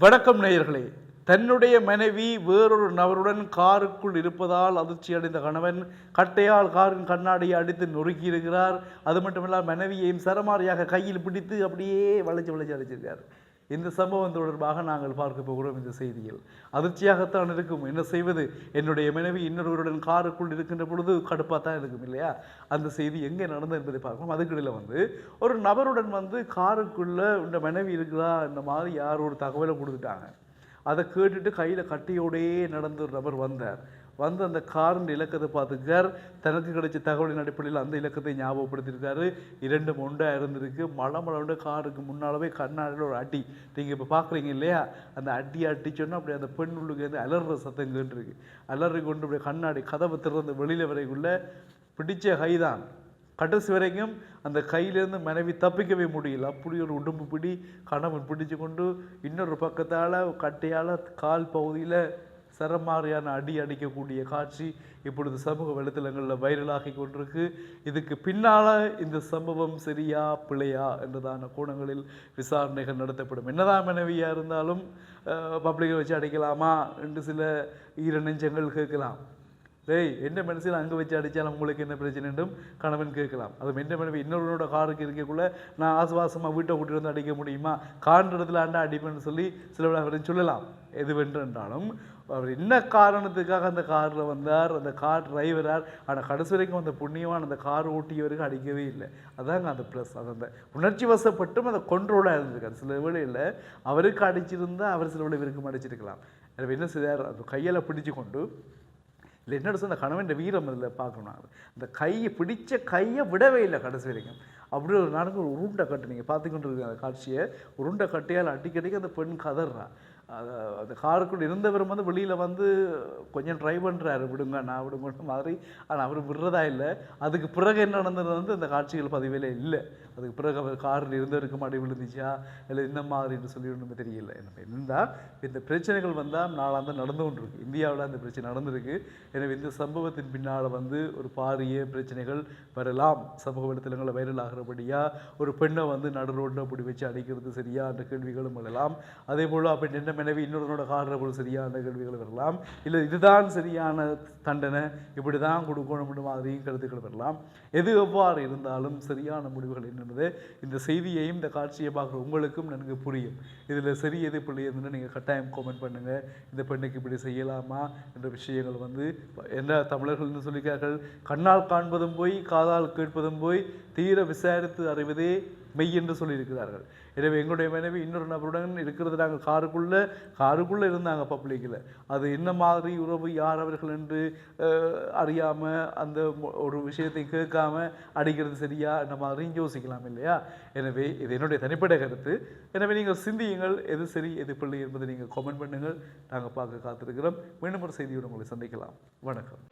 வணக்கம் நேயர்களே. தன்னுடைய மனைவி வேறொரு நபருடன் காருக்குள் இருப்பதால் அதிர்ச்சி அடைந்த கணவன் கட்டையால் காரின் கண்ணாடியை அடித்து நொறுக்கியிருக்கிறார் அது மட்டுமில்லாமல் மனைவியையும் சரமாரியாக கையில் பிடித்து அப்படியே வளைச்சு வளைச்சு அடிச்சிருக்கார். இந்த சம்பவம் தொடர்பாக நாங்கள் பார்க்க போகிறோம் இந்த செய்தியில். அதிர்ச்சியாகத்தான் இருக்கும். என்ன செய்வது? என்னுடைய மனைவி இன்னொருவருடன் காருக்குள் இருக்கின்ற பொழுது கடுப்பாக தான் இருக்கும் இல்லையா? அந்த செய்தி எங்கே நடந்தது என்பதை பார்க்கணும் அதுக்கிடையில் வந்து ஒரு நபருடன் வந்து காருக்குள்ளே இந்த மனைவி இருக்கிறா இந்த மாதிரி யார் ஒரு தகவலை கொடுத்துட்டாங்க. அதை கேட்டுட்டு கையில் கட்டியோடையே நடந்து ஒரு நபர் வந்தார். வந்து அந்த காரின் இலக்கத்தை பார்த்துக்கார் தனக்கு கிடைச்ச தகவலின் அடிப்படையில் அந்த இலக்கத்தை ஞாபகப்படுத்தியிருக்காரு. இரண்டு மொண்டா இருந்திருக்கு மழை மழை காருக்கு முன்னாலவே கண்ணாடியில் ஒரு அடி. நீங்கள் இப்போ பார்க்குறீங்க இல்லையா? அந்த அடி அடிச்சோன்னா அப்படி அந்த பெண் உள்ளுக்கு வந்து அலறுற சத்தம் கேட்டுருக்கு. அலறி கொண்டு அப்படியே கண்ணாடி கதவு திறந்து வெளியில் வரைக்குள்ள பிடிச்ச கைதான். கடைசி வரைக்கும் அந்த கையிலேருந்து மனைவி தப்பிக்கவே முடியல. அப்படி ஒரு உடம்பு பிடி கணவன் பிடிச்சு கொண்டு இன்னொரு பக்கத்தால் கட்டையால் கால் பகுதியில் சரமாரியான அடி அடிக்கக்கூடிய காட்சி இப்பொழுது சமூக வலைத்தளங்களில் வைரலாகி கொண்டிருக்கு. இதுக்கு பின்னால் இந்த சம்பவம் சரியா பிழையா என்றதான கோணங்களில் விசாரணைகள் நடத்தப்படும். என்னதான் மனைவியாக இருந்தாலும் பப்ளிக்கை வச்சு அடிக்கலாமா என்று சில ஈர நெஞ்சங்கள் கேட்கலாம். டேய் என்ன மனசில் அங்கே வச்சு அடித்தாலும் உங்களுக்கு என்ன பிரச்சனை என்றும் கணவன் கேட்கலாம் அது என்ன மனைவி இன்னொருவனோட காருக்கு இருக்கக்குள்ள நான் ஆசுவாசமாக வீட்டை கூட்டிட்டு வந்து அடிக்க முடியுமா காண்ற இடத்துல ஆண்டா அடிப்பேன்னு சொல்லி சில அவரையும் சொல்லலாம் எது வென்றென்றாலும் அவர் என்ன காரணத்துக்காக அந்த காரில் வந்தார் அந்த கார் டிரைவரார் ஆனால் கடைசி வரைக்கும் அந்த புண்ணியமான அந்த கார் ஓட்டியவருக்கு அடிக்கவே இல்லை அதாங்க அந்த ப்ளஸ் அது அந்த உணர்ச்சி வசப்பட்டும் அந்த கொண்ட்ரோலாக இருந்திருக்காரு சில வேளையில் அவருக்கு அடிச்சிருந்தால் அவர் சில வேளை இவருக்கும் அடிச்சிருக்கலாம் எனவே என்ன செய்தார் அந்த கையால் பிடிச்சு கொண்டு இல்லை என்ன அந்த கணவன் வீரம் இதில் பார்க்கணும் அந்த கையை பிடிச்ச கையை விடவே இல்லை கடைசி வரைக்கும். அப்படி ஒரு நாளுக்கு ஒரு உருண்டை கட்டு நீங்கள் பார்த்துக்கிட்டு இருக்க அந்த காட்சியை. உருண்டை கட்டையால் அடிக்கடிக்கு அந்த பெண் கதறா. அது அந்த காருக்குள் இருந்தவர் வந்து வெளியில் வந்து கொஞ்சம் ட்ரை பண்ணுறாரு விடுங்க நான் விடுங்கன்ற மாதிரி ஆனால் அவர் விடுறதா இல்லை. அதுக்கு பிறகு என்ன நடந்தது வந்து அந்த காட்சிகள் பதிவில் இல்லை. அதுக்கு பிறகு அவர் காரில் இருந்தவருக்கு மாடி விழுந்துச்சா? இல்லை இந்த மாதிரின்னு சொல்லி ஒன்றுமே தெரியல. என்ன இருந்தால் இந்த பிரச்சனைகள் வந்தால் நாளாக தான் நடந்து கொண்டிருக்கு. இந்தியாவில் அந்த பிரச்சனை நடந்திருக்கு. எனவே இந்த சம்பவத்தின் பின்னால் வந்து ஒரு பாரிய பிரச்சனைகள் வரலாம். சமூக வலைத்தளங்களில் வைரல் ஆகிறபடியாக ஒரு பெண்ணை வந்து நடு ரோட்டில் அப்படி வச்சு அடிக்கிறது சரியா என்ற கேள்விகளும் வரலாம். அதே போல் அப்படி என்ன எனவே இன்னொருவனோட காடுற சரியான கேள்விகள் வரலாம். இல்லை இதுதான் சரியான தண்டனை. இப்படி தான் கொடுக்கணும் மாதிரியும் கருத்துக்கள் வரலாம். எது எவ்வாறு இருந்தாலும் சரியான முடிவுகள் என்னென்னது இந்த செய்தியையும் இந்த காட்சியை பார்க்குற உங்களுக்கும் நன்கு புரியும். இதில் சரி எது பிள்ளை எதுன்னு நீங்கள் கட்டாயம் காமெண்ட் பண்ணுங்கள் இந்த பெண்ணுக்கு இப்படி செய்யலாமா என்ற விஷயங்கள் வந்து என்ன தமிழர்கள்னு சொல்லிக்கிறார்கள் கண்ணால் காண்பதும் போய் காதால் கேட்பதும் போய் தீர விசாரித்து அறிவதே மெய் என்று சொல்லியிருக்கிறார்கள். எனவே எங்களுடைய மனைவி இன்னொரு நபருடன் இருக்கிறது. நாங்கள் காருக்குள்ளே காருக்குள்ளே இருந்தாங்க பப்ளிக்கில். அது என்ன மாதிரி உறவு யார் அவர்கள் என்று அறியாமல் அந்த ஒரு விஷயத்தை கேட்காம அடிக்கிறது சரியா இந்த மாதிரியும் யோசிக்கலாம் இல்லையா? எனவே இது என்னுடைய தனிப்பட்ட கருத்து. எனவே நீங்கள் சிந்தியுங்கள் எது சரி எது பிள்ளை என்பதை நீங்கள் கமெண்ட் பண்ணுங்கள். நாங்கள் பார்க்க காத்திருக்கிறோம். மீண்டும் ஒரு செய்தியோடு உங்களை சந்திக்கலாம். வணக்கம்.